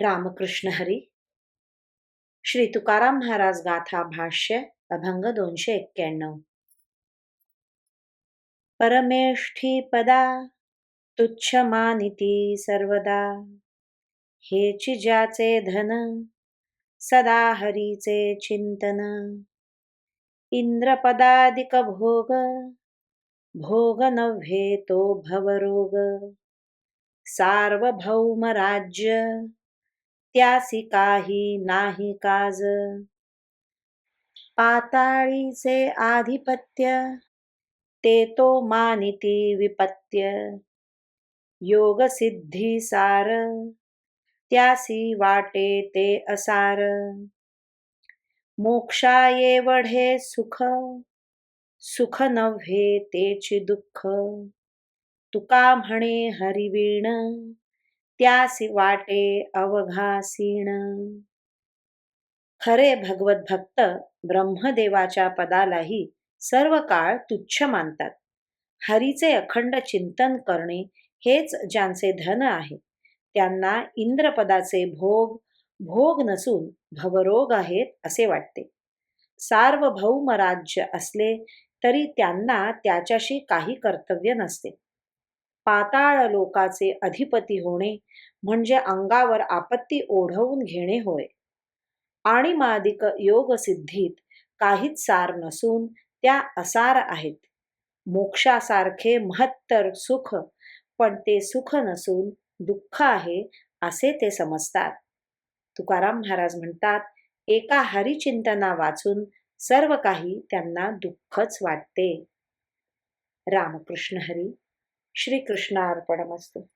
रामकृष्ण हरी. श्री तुकाराम महाराज गाथा भाष्य अभंग दोनशे एक्क्याण्णव. परमेष्ठी पदा तुच्छ मानिती सर्वदा. हेची ज्याचे धन सदा हरीचे चिंतन. इंद्रपदादिक भोग भोग नव्हे तो भवरोग. सार्वभौम राज्य त्यासी काही नाही काज. पाताळीचे आधिपत्य ते तो मानिती विपत्य. योग सिद्धी सार त्यासी वाटे ते असार. मोक्षा वढे सुख सुख नव्हे तेची दुःख. तुका म्हणे हरिवीण त्यासी वाटे अवघासीण. खरे भगवत भक्त ब्रह्मदेवाच्या पदालाही सर्व काळ तुच्छ मानतात. हरीचे अखंड चिंतन करणे हेच ज्यांचे धन आहे त्यांना इंद्रपदाचे भोग भोग नसून भवरोग आहेत असे वाटते. सार्वभौम राज्य असले तरी त्यांना त्याच्याशी काही कर्तव्य नसते. पाताळ लोकाचे अधिपती होणे म्हणजे अंगावर आपत्ती ओढवून घेणे होय. आणि मादिक योग सिद्धीत काहीच सार नसून त्या असार आहेत. मोक्षासारखे महत्तर सुख पण ते सुख नसून दुःख आहे असे ते समजतात. तुकाराम महाराज म्हणतात एका हरिचिंतना वाचून सर्व काही त्यांना दुःखच वाटते. रामकृष्ण हरी શ્રી કૃષ્ણાર્પણમસ્તુ.